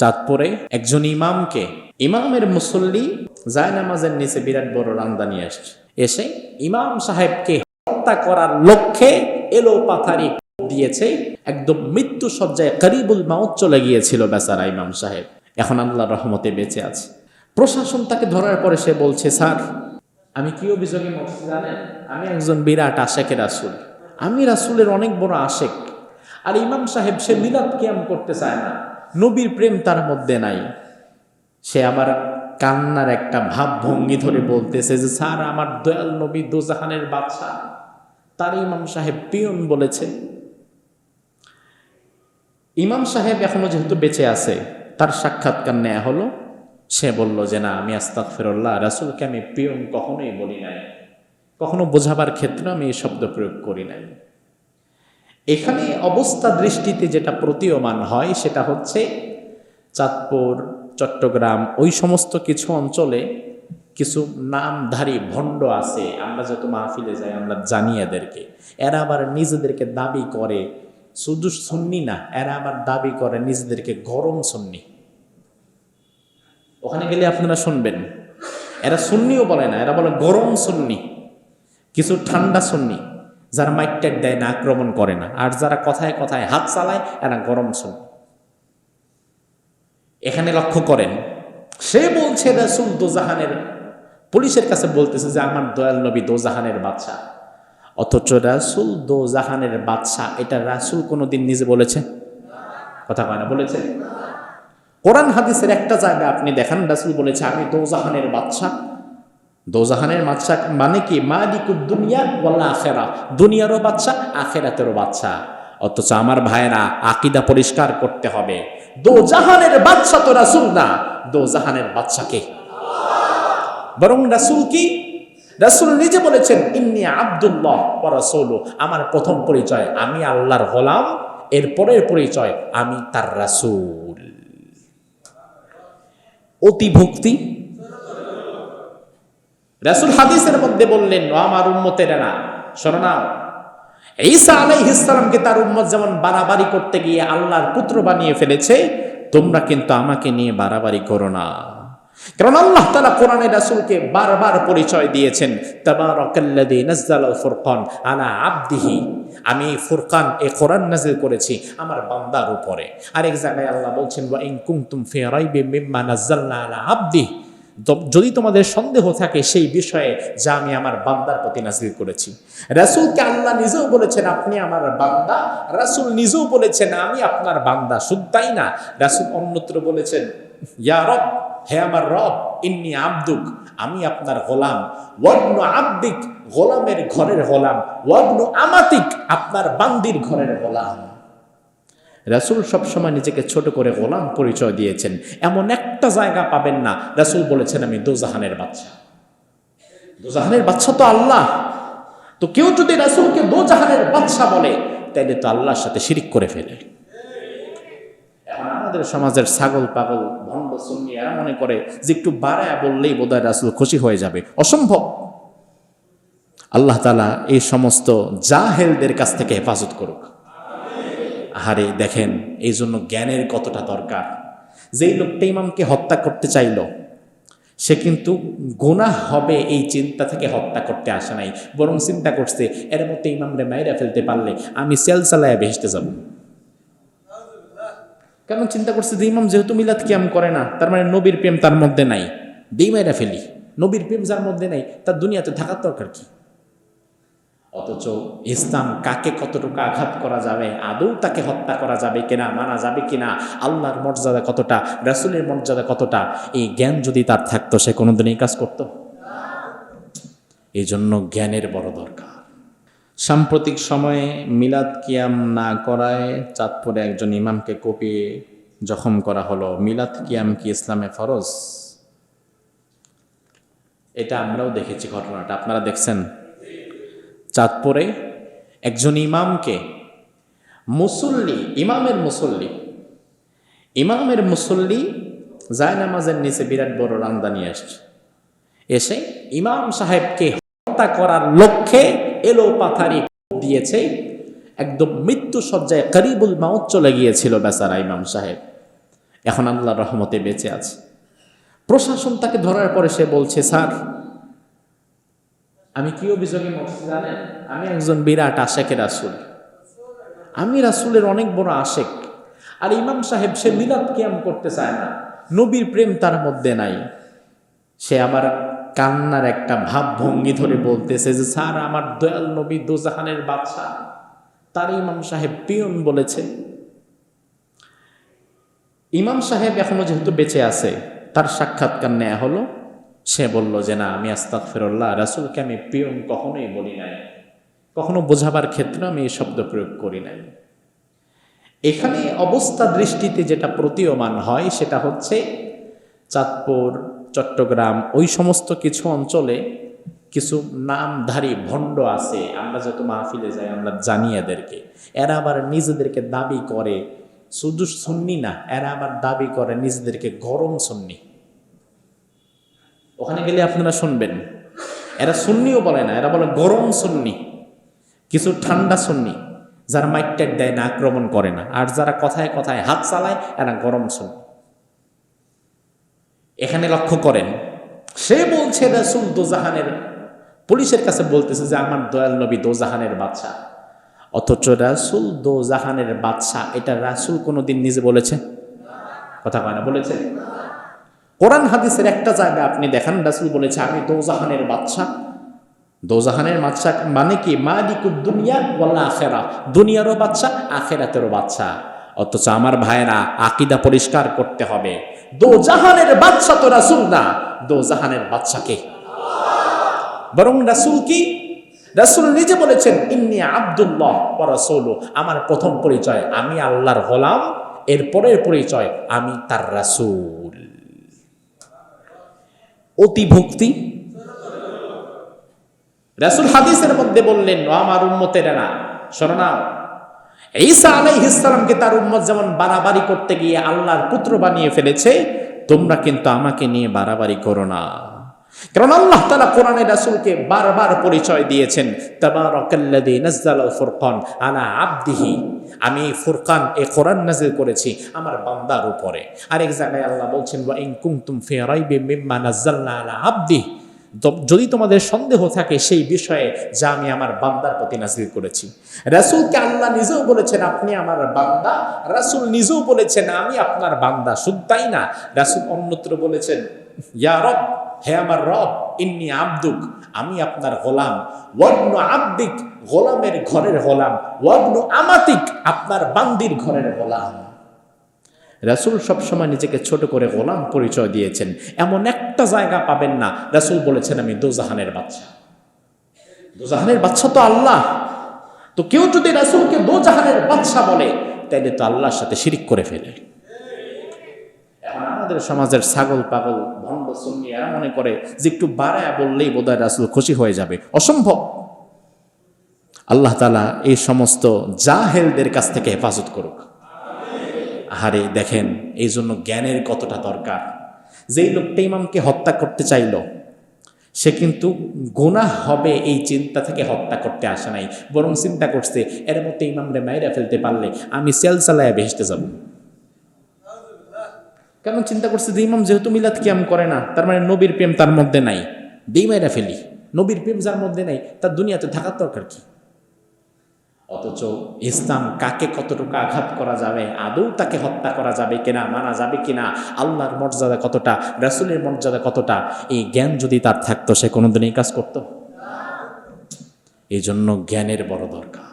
চাঁদপুরে একজন ইমামকে, ইমামের মুসল্লি জায়নামাজের নিচে বিরাট বড় রান্দা নিয়ে আসছে। এসে ইমাম সাহেবকে হত্যা করার লক্ষ্যে এলো পাথারি দিয়েছে, একদম মৃত্যু সজ্জায় করিবুল মাউত চলে গিয়েছিল বেচারা ইমাম সাহেব। এখন আল্লাহ রহমতে বেঁচে আছে। প্রশাসন তাকে ধরার পরে সে বলছে, স্যার, আমি কি অভিযোগে মরছি জানেন? আমি একজন বিরাট আশেকের রাসুল। আমি রাসুলের অনেক বড় আশেক আর ইমাম সাহেব সে মিলাদ কিয়াম করতে চায় না। নবীর প্রেম তার মধ্যে নাই। সে আবার কান্নার একটা ভাব ভঙ্গি ধরে বলতেছে যে, স্যার, আমার দয়াল নবী দোজাহানের বাদশাহ, তার ইমাম সাহেব পিয়ন বলেছে। ইমাম সাহেব এখনও যেহেতু বেঁচে আছে, তার সাক্ষাৎকার নেওয়া হলো। সে বলল যে, না, আমি আস্তাক ফেরল্লাহ রাসুলকে আমি পিয়ন কখনোই বলি নাই। কখনো বোঝাবার ক্ষেত্রে আমি এই শব্দ প্রয়োগ করি নাই। এখানে অবস্থা দৃষ্টিতে যেটা প্রতীয়মান হয়, সেটা হচ্ছে চাঁদপুর, চট্টগ্রাম, ওই সমস্ত কিছু অঞ্চলে কিছু নামধারী ভণ্ড আছে। আমরা যত মাহফিলে যাই, আমরা জানি এদেরকে। এরা আবার নিজেদেরকে দাবি করে, শুধু সুন্নি না, এরা আবার দাবি করে নিজেদেরকে গরম সুন্নি। ওখানে গেলে আপনারা শুনবেন, এরা সুন্নিও বলে না, এরা বলে গরম সুন্নি, কিছু ঠান্ডা সুন্নি। যারা মাইকটেক দেয় না, আক্রমণ করে না। আর যারা কথায় কথায় হাত চালায়, এরা গরম সুন্নি এখানে লক্ষ্য করেন, সে বলছে, রাসুল দোজাহানের পুলিশের কাছে বলতেছে যে, আমার দয়াল নবী দোজাহানের বাচ্চা অথচ রাসুল দোজাহানের বাচ্চা এটা রাসুল কোনোদিন নিজে বলেছে? কথা কয় না, বলেছে? কোরআন হাদিসের একটা জায়গা আপনি দেখান, রাসুল বলেছে, আমি দোজাহানের বাচ্চা দোজাহানের বাচ্চা মানে কি? মালিকুদ দুনিয়া ওয়াল্লা আখেরা। দুনিয়ারও বাচ্চা আখেরাতেরও বাচ্চা অথচ আমার ভাইয়েরা আকিদা পরিষ্কার করতে হবে। দোজাহানের বাচ্চা তো রাসুল না। দোজাহানের বাচ্চাকে বরং রাসুল কি? রাসুল নিজে বলেছেন, ইন্নি আব্দুল্লাহ রাসুল। আমার প্রথম পরিচয়, আমি আল্লাহর গোলাম। এর পরের পরিচয়, আমি তার রাসুল। অতি ভক্তি রাসুল হাদিসের মধ্যে বললেন, ও আমার উম্মতের না। শোনাও ঈসা আলাইহিসসালামকে তার উম্মত যেমন বাড়াবাড়ি করতে গিয়ে আল্লাহর পুত্র বানিয়ে ফেলেছে, তোমরা কিন্তু আমাকে নিয়ে বাড়াবাড়ি করো না। কারণ আল্লাহ তালা কোরআনে রাসুলকে বারবার পরিচয় দিয়েছেন, তাবারাকাল্লাযী নাযালাল ফুরকান আলা আবদিহি। আমি ফুরকান, এ কোরআন নাজিল করেছি আমার বান্দার উপরে। আরেক জায়গায় আল্লাহ বলছেন, ওয়া ইন কুনতুম ফি রাইবিম মিম্মা নাযালনা আলা আবদিহি। যদি তোমাদের সন্দেহ থাকে সেই বিষয়ে, যা আমি আমার বান্দার প্রতি নাজিল করেছি। রাসূলকে আল্লাহ নিজেও বলেছেন, আপনি আমার বান্দা। রাসূল নিজেও বলেছেন, আমি আপনার বান্দা। শুধু তাই না, রাসূল অন্যত্র বলেছেন, ইয়া রব, হে আমার রব, ইন্নি আব্দুক, আমি আপনার গোলাম। ওয়াবনু আব্দিক, গোলামের ঘরের গোলাম। ওয়াবনু আমাতিক, আপনার বান্দির ঘরের গোলাম। রাসুল সবসময় নিজেকে ছোট করে গোলাম পরিচয় দিয়েছেন। এমন একটা জায়গা পাবেন না। রাসুল বলেছেন, আমি দোজাহানের বাচ্চা। দোজাহানের বাচ্চা তো আল্লাহ। তো কেউ যদি রাসুলকে দোজাহানের বাচ্চা বলে, তাইলে তো আল্লাহর সাথে শিরিক করে ফেলে। আমাদের সমাজের ছাগল, পাগল, ভণ্ড, সুন্নি, এরা মনে করে যে একটু বাড়ায় বললেই বোধহয় রাসুল খুশি হয়ে যাবে। অসম্ভব। আল্লাহ তালা এই সমস্ত জাহেলদের কাছ থেকে হেফাজত করুক। আহারে দেখেন, এই জন্য জ্ঞানের কতটা দরকার। যেই লোকটা ইমামকে হত্যা করতে চাইল, সে কিন্তু গোনাহ হবে এই চিন্তা থেকে হত্যা করতে আসে নাই, বরং চিন্তা করছে, এর মধ্যে ইমামরে মাইরা ফেলতে পারলে আমি সেল চালায় ভেসতে যাব। কেন চিন্তা করছে যে ইমাম যেহেতু মিলাদ কিয়াম করে না, তার মানে নবীর প্রেম তার মধ্যে নাই। দিই মাইরা ফেলি, নবীর প্রেম যার মধ্যে নাই, তার দুনিয়াতে থাকার দরকার কি? অথচ ইসলাম কাকে কতটুকু আঘাত করা যাবে? আদৌ তাকে হত্যা করা যাবে কিনা? মানা যাবে কিনা? আল্লাহর মর্যাদা কতটা? রাসুলের মর্যাদা কতটা? এই জ্ঞান যদি তার থাকতো, সে কোনোদিন এই কাজ করতো? এই জন্য জ্ঞানের বড় দরকার। সাম্প্রতিক সময়ে মিলাদ কিয়াম না করায় চাঁদপুরে একজন ইমামকে কপিয়ে জখম করা হলো। মিলাদ কিয়াম কি ইসলামে ফরজ? এটা আমরাও দেখেছি ঘটনাটা। আপনারা দেখছেন? চাঁদপুরে একজন ইমামকে মুসল্লি, ইমামের মুসল্লি। ইমামের মুসল্লি জায়নামাজের নিচে বিরাট বড় রান্দা নিয়ে আসছে। এসে ইমাম সাহেবকে হত্যা করার লক্ষ্যে এলো পাথারি দিয়েছে। একদম মৃত্যু সজ্জায় করিবুল মাউত চলে গিয়েছিল বেচারা ইমাম সাহেব। এখন আল্লাহ রহমতে বেঁচে আছে। প্রশাসন তাকে ধরার পরে সে বলছে, স্যার আমি কি অভিযোগে মরছি জানেন? আমি একজন বিরাট আশেকের রাসুল। আমি রাসুলের অনেক বড় আশেক। আর ইমাম সাহেব, সে মিলাদ কিয়াম করতে চায় না। নবীর প্রেম তার মধ্যে নাই। সে আবার কান্নার একটা ভাব ভঙ্গি ধরে বলতেছে যে, স্যার, আমার দয়াল নবী দোজাহানের বাদশাহ। তার ইমাম সাহেব পিয়ন বলেছে। ইমাম সাহেব এখনও যেহেতু বেঁচে আছে, তার সাক্ষাৎকার নেওয়া হলো। সে বলল যে, না, আমি আস্তাক ফেরল্লাহ রাসুলকে আমি পিয়ন কখনোই বলি নাই। কখনো বোঝাবার ক্ষেত্রে আমি এই শব্দ প্রয়োগ করি নাই। এখানে অবস্থা দৃষ্টিতে যেটা প্রতীয়মান হয় সেটা হচ্ছে চাঁদপুর, চট্টগ্রাম, ওই সমস্ত কিছু অঞ্চলে কিছু নামধারী ভণ্ড আছে। আমরা যত মাহফিলে যাই, আমরা জানি এদেরকে। এরা আবার নিজেদেরকে দাবি করে, শুধু সুন্নি না, এরা আবার দাবি করে নিজেদেরকে গরম সুন্নি। ওখানে গেলে আপনারা শুনবেন। এরা সুন্নিও বলে না, এরা বলে গরম সুন্নি, কিছু ঠান্ডা সুন্নি, যারা মাইক মাইকটাক দেয় না, আক্রমণ করে না। আর যারা কথায় কথায় হাত চালায়, এরা গরম সুন্নি। এখানে লক্ষ্য করেন, সে বলছে, রাসুল দোজাহানের, পুলিশের কাছে বলতেছে যে, আমার দয়াল নবী দোজাহানের বাচ্চা অথচ রাসুল দোজাহানের বাদশা এটা রাসুল কোনোদিন নিজে বলেছে? কথা কয় না, বলেছে? কোরআন হাদিসের একটা জায়গা আপনি দেখান, রাসুল বলেছে, আমি দোজাহানের বাদশা। দোজাহানের বাচ্চা মানে কি? মালিকুদ দুনিয়া ওয়াল্লা আখেরা। দুনিয়ারও বাচ্চা আখেরাতেরও বাচ্চা অথচ আমার ভাইয়েরা, আকিদা পরিষ্কার করতে হবে। দোজাহানের বাচ্চা তো রাসুল না। দোজাহানের বাচ্চাকে বরং রাসুল কি? রাসুল নিজে বলেছেন, ইন্নি আব্দুল্লাহ রাসুল আমার প্রথম পরিচয়, আমি আল্লাহর গোলাম। এরপরের পরিচয়, আমি তার রাসুল। অতি ভক্তি রাসুল হাদিসের মধ্যে বললেন আমার উন্মতের না শোনো না। ঈসা আলাইহিসসালামকে তার উম্মত যেমন বাড়াবাড়ি করতে গিয়ে আল্লাহর পুত্র বানিয়ে ফেলেছে, তোমরা কিন্তু আমাকে নিয়ে বাড়াবাড়ি করো না। কারণ আল্লাহ তালা কোরআনে রাসূলকে বারবার পরিচয় দিয়েছেন, তাবারাকাল্লাযী নাযালাল ফুরকান আলা আবদিহি। আমি ফুরকান, এ কোরআন নাজিল করেছি আমার বান্দার উপরে। আরেক জায়গায় আল্লাহ বলছেন, ওয়া ইন কুনতুম ফি রাইবিম মিম্মা নাযালনা আলা আবদিহি। যদি তোমাদের সন্দেহ থাকে সেই বিষয়ে, যা আমি আমার বান্দার প্রতি নাজিল করেছি। রাসূলকে আল্লাহ নিজেও বলেছেন, আপনি আমার বান্দা। রাসূল নিজেও বলেছেন, আমি আপনার বান্দা। শুধু তাই না, রাসূল অন্যত্র বলেছেন, ইয়া রব হে আমার রব, ইন্নি আব্দুক, আমি আপনার গোলাম। ওয়াবনু আব্দিক, গোলামের ঘরের গোলাম। ওয়াবনু আমাতিক, আপনার বান্দির ঘরের গোলাম। রাসুল সবসময় নিজেকে ছোট করে গোলাম পরিচয় দিয়েছেন। এমন একটা জায়গা পাবেন না। রাসুল বলেছেন, আমি দোজাহানের বাচ্চা দোজাহানের বাচ্চা তো আল্লাহ। তো কেউ যদি রাসুলকে দোজাহানের বাচ্চা বলে, তাইলে তো আল্লাহর সাথে শিরিক করে ফেলে। আমাদের সমাজের ছাগল, পাগল, ভণ্ড, সুন্নি, এরা মনে করে যে একটু বাড়ায় বললেই বোধহয় রাসুল খুশি হয়ে যাবে। অসম্ভব। আল্লাহ তালা এই সমস্ত জাহেলদের কাছ থেকে হেফাজত করুক। আহারে, দেখেন এই জন্য জ্ঞানের কতটা দরকার। যেই লোকটা ইমামকে হত্যা করতে চাইল, সে কিন্তু গোনাহ হবে এই চিন্তা থেকে হত্যা করতে আসে নাই। বরং চিন্তা করছে, এর মধ্যে ইমামরে মাইরা ফেলতে পারলে আমি সেল চালায় ভেসতে যাব। কেমন চিন্তা করছে যে ইমাম যেহেতু মিলাদ কিয়াম করে না, তার মানে নবীর প্রেম তার মধ্যে নাই। দিই মাইরা ফেলি। নবীর প্রেম যার মধ্যে নাই, তার দুনিয়াতে থাকার দরকার কি? অথচ ইসলাম কাকে কতটুকু আঘাত করা যাবে, আদৌ তাকে হত্যা করা যাবে কিনা, মানা যাবে কিনা, আল্লাহর মর্যাদা কতটা, রাসুলের মর্যাদা কতটা, এই জ্ঞান যদি তার থাকতো, সে কোনোদিন এই কাজ করতো? এই জন্য জ্ঞানের বড় দরকার।